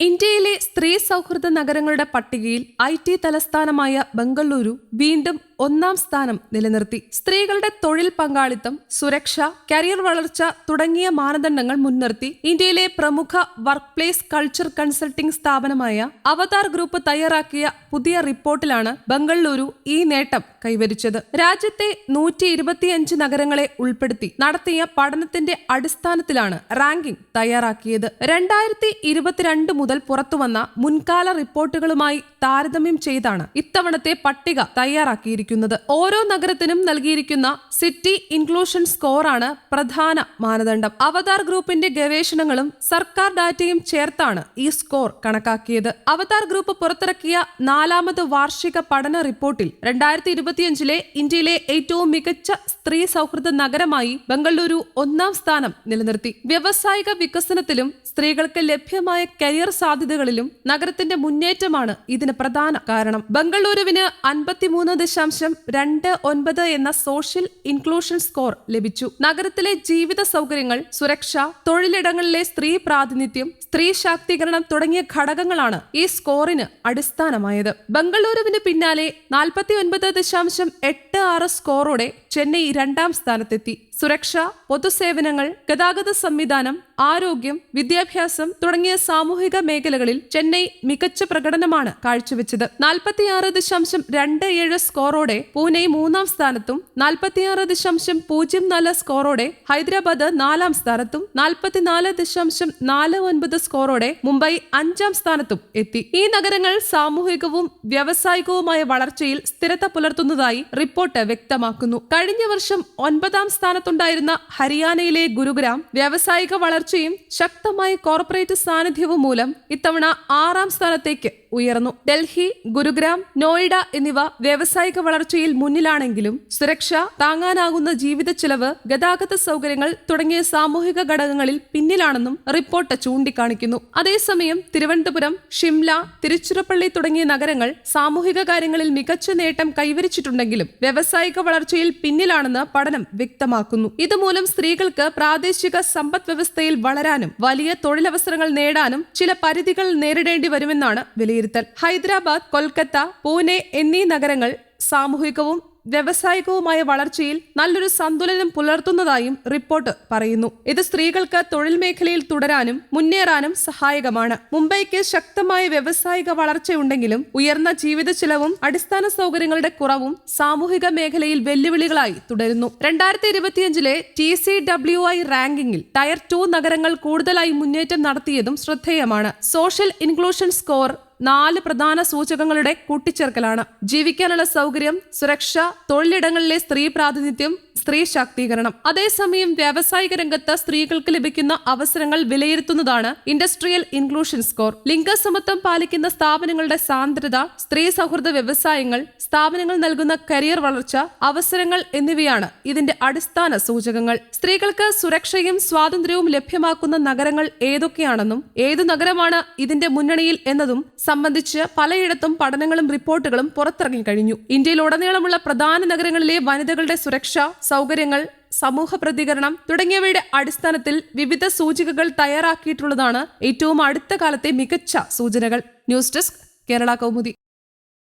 ഇന്ത്യയിലെ സ്ത്രീ സൗഹൃദ നഗരങ്ങളുടെ പട്ടികയിൽ ഐ ടി തലസ്ഥാനമായ ബംഗളൂരു വീണ്ടും ഒന്നാം സ്ഥാനം നിലനിർത്തി. സ്ത്രീകളുടെ തൊഴിൽ പങ്കാളിത്തം സുരക്ഷ കരിയർ വളർച്ച തുടങ്ങിയ മാനദണ്ഡങ്ങൾ മുൻനിർത്തി ഇന്ത്യയിലെ പ്രമുഖ വർക്ക് പ്ലേസ് കൾച്ചർ കൺസൾട്ടിംഗ് സ്ഥാപനമായ അവതാർ ഗ്രൂപ്പ് തയ്യാറാക്കിയ പുതിയ റിപ്പോർട്ടിലാണ് ബംഗളൂരു ഈ നേട്ടം കൈവരിച്ചത്. രാജ്യത്തെ നൂറ്റി ഇരുപത്തിയഞ്ച് നഗരങ്ങളെ ഉൾപ്പെടുത്തി നടത്തിയ പഠനത്തിന്റെ അടിസ്ഥാനത്തിലാണ് റാങ്കിംഗ് തയ്യാറാക്കിയത്. രണ്ടായിരത്തി ഇരുപത്തിരണ്ട് മുതൽ പുറത്തുവന്ന മുൻകാല റിപ്പോർട്ടുകളുമായി താരതമ്യം ചെയ്താണ് ഇത്തവണത്തെ പട്ടിക തയ്യാറാക്കിയിരിക്കുന്നത്. ഓരോ നഗരത്തിനും നൽകിയിരിക്കുന്ന സിറ്റി ഇൻക്ലൂഷൻ സ്കോറാണ് പ്രധാന മാനദണ്ഡം. അവതാർ ഗ്രൂപ്പിന്റെ ഗവേഷണങ്ങളും സർക്കാർ ഡാറ്റയും ചേർത്താണ് ഈ സ്കോർ കണക്കാക്കിയത്. അവതാർ ഗ്രൂപ്പ് പുറത്തിറക്കിയ നാലാമത് വാർഷിക പഠന റിപ്പോർട്ടിൽ രണ്ടായിരത്തി ഇരുപത്തിയഞ്ചിലെ ഇന്ത്യയിലെ ഏറ്റവും മികച്ച സ്ത്രീ സൗഹൃദ നഗരമായി ബംഗളൂരു ഒന്നാം സ്ഥാനം നിലനിർത്തി. വ്യാവസായിക വികസനത്തിലും സ്ത്രീകൾക്ക് ലഭ്യമായ കരിയർ സാധ്യതകളിലും നഗരത്തിന്റെ മുന്നേറ്റമാണ് ഇതിന് പ്രധാന കാരണം. ബംഗളൂരുവിന് അൻപത്തിമൂന്ന് ദശാംശം രണ്ട് ഒൻപത് എന്ന സോഷ്യൽ ഇൻക്ലൂഷൻ സ്കോർ ലഭിച്ചു. നഗരത്തിലെ ജീവിത സൗകര്യങ്ങൾ സുരക്ഷ തൊഴിലിടങ്ങളിലെ സ്ത്രീ പ്രാതിനിധ്യം സ്ത്രീ ശാക്തീകരണം തുടങ്ങിയ ഘടകങ്ങളാണ് ഈ സ്കോറിന് അടിസ്ഥാനമായത്. ബംഗളൂരുവിന് പിന്നാലെ നാൽപ്പത്തി ഒൻപത് ദശാംശം എട്ട് ആറ് സ്കോറോടെ ചെന്നൈ രണ്ടാം സ്ഥാനത്തെത്തി. സുരക്ഷ പൊതുസേവനങ്ങൾ ഗതാഗത സംവിധാനം ആരോഗ്യം വിദ്യാഭ്യാസം തുടങ്ങിയ സാമൂഹിക മേഖലകളിൽ ചെന്നൈ മികച്ച പ്രകടനമാണ് കാഴ്ചവെച്ചത്. നാൽപ്പത്തിയാറ് ദശാംശം രണ്ട് ഏഴ് സ്കോറോടെ പൂനെ മൂന്നാം സ്ഥാനത്തും നാൽപ്പത്തിയാറ് ദശാംശം പൂജ്യം നാല് സ്കോറോടെ ഹൈദരാബാദ് നാലാം സ്ഥാനത്തും നാൽപ്പത്തിനാല് ദശാംശം നാല് ഒൻപത് സ്കോറോടെ മുംബൈ അഞ്ചാം സ്ഥാനത്തും എത്തി. ഈ നഗരങ്ങൾ സാമൂഹികവും വ്യാവസായികവുമായ വളർച്ചയിൽ സ്ഥിരത പുലർത്തുന്നതായി റിപ്പോർട്ട് വ്യക്തമാക്കുന്നു. കഴിഞ്ഞ വർഷം ഒൻപതാം സ്ഥാനത്തുണ്ടായിരുന്ന ഹരിയാനയിലെ ഗുരുഗ്രാം വ്യാവസായിക വളർച്ചയും ശക്തമായ കോർപ്പറേറ്റ് സാന്നിധ്യവും മൂലം ഇത്തവണ ആറാം സ്ഥാനത്തേക്ക് ഉയർന്നു. ഡൽഹി ഗുരുഗ്രാം നോയിഡ എന്നിവ വ്യാവസായിക വളർച്ചയിൽ മുന്നിലാണെങ്കിലും സുരക്ഷ താങ്ങാനാകുന്ന ജീവിത ചെലവ് ഗതാഗത സൗകര്യങ്ങൾ തുടങ്ങിയ സാമൂഹിക ഘടകങ്ങളിൽ പിന്നിലാണെന്നും റിപ്പോർട്ട് ചൂണ്ടിക്കാണിക്കുന്നു. അതേസമയം തിരുവനന്തപുരം ഷിംല തിരുച്ചിറപ്പള്ളി തുടങ്ങിയ നഗരങ്ങൾ സാമൂഹിക കാര്യങ്ങളിൽ മികച്ച നേട്ടം കൈവരിച്ചിട്ടുണ്ടെങ്കിലും വ്യാവസായിക വളർച്ചയിൽ പിന്നിലാണെന്ന് പഠനം വ്യക്തമാക്കുന്നു. ഇതുമൂലം സ്ത്രീകൾക്ക് പ്രാദേശിക സമ്പദ് വ്യവസ്ഥയിൽ വളരാനും വലിയ തൊഴിലവസരങ്ങൾ നേടാനും ചില പരിധികൾ നേരിടേണ്ടി വരുമെന്നാണ് വിലയിരുത്തൽ. ഹൈദരാബാദ് കൊൽക്കത്ത പൂനെ എന്നീ നഗരങ്ങൾ സാമൂഹികവും വ്യാവസായികവുമായ വളർച്ചയിൽ നല്ലൊരു സന്തുലനം പുലർത്തുന്നതായും റിപ്പോർട്ട് പറയുന്നു. ഇത് സ്ത്രീകൾക്ക് തൊഴിൽ മേഖലയിൽ തുടരാനും മുന്നേറാനും സഹായകമാണ്. മുംബൈക്ക് ശക്തമായ വ്യവസായിക വളർച്ചയുണ്ടെങ്കിലും ഉയർന്ന ജീവിത ചെലവും അടിസ്ഥാന സൗകര്യങ്ങളുടെ കുറവും സാമൂഹിക മേഖലയിൽ വെല്ലുവിളികളായി തുടരുന്നു. രണ്ടായിരത്തി ഇരുപത്തിയഞ്ചിലെ ടി സി ഡബ്ല്യു ഐ റാങ്കിങ്ങിൽ ടയർ ടു നഗരങ്ങൾ കൂടുതലായി മുന്നേറ്റം നടത്തിയതും ശ്രദ്ധേയമാണ്. സോഷ്യൽ ഇൻക്ലൂഷൻ സ്കോർ നാല് പ്രധാന സൂചകങ്ങളുടെ കൂട്ടിച്ചേർക്കലാണ്. ജീവിക്കാനുള്ള സൗകര്യം സുരക്ഷ തൊഴിലിടങ്ങളിലെ സ്ത്രീ പ്രാതിനിധ്യം സ്ത്രീ ശാക്തീകരണം. അതേസമയം വ്യാവസായിക രംഗത്ത് സ്ത്രീകൾക്ക് ലഭിക്കുന്ന അവസരങ്ങൾ വിലയിരുത്തുന്നതാണ് ഇൻഡസ്ട്രിയൽ ഇൻക്ലൂഷൻ സ്കോർ. ലിംഗസമത്വം പാലിക്കുന്ന സ്ഥാപനങ്ങളുടെ സാന്ദ്രത സ്ത്രീ സൗഹൃദ വ്യവസായങ്ങൾ സ്ഥാപനങ്ങൾ നൽകുന്ന കരിയർ വളർച്ച അവസരങ്ങൾ എന്നിവയാണ് ഇതിന്റെ അടിസ്ഥാന സൂചകങ്ങൾ. സ്ത്രീകൾക്ക് സുരക്ഷയും സ്വാതന്ത്ര്യവും ലഭ്യമാക്കുന്ന നഗരങ്ങൾ ഏതൊക്കെയാണെന്നും ഏതു നഗരമാണ് ഇതിന്റെ മുന്നണിയിൽ എന്നതും സംബന്ധിച്ച് പലയിടത്തും പഠനങ്ങളും റിപ്പോർട്ടുകളും പുറത്തിറങ്ങി കഴിഞ്ഞു. ഇന്ത്യയിലുടനീളമുള്ള പ്രധാന നഗരങ്ങളിലെ വനിതകളുടെ സുരക്ഷ സൗകര്യങ്ങൾ സമൂഹ പ്രതികരണം തുടങ്ങിയവയുടെ അടിസ്ഥാനത്തിൽ വിവിധ സൂചികകൾ തയ്യാറാക്കിയിട്ടുള്ളതാണ് ഏറ്റവും അടുത്ത കാലത്തെ മികച്ച സൂചനകൾ. News desk Kerala Kaumudi.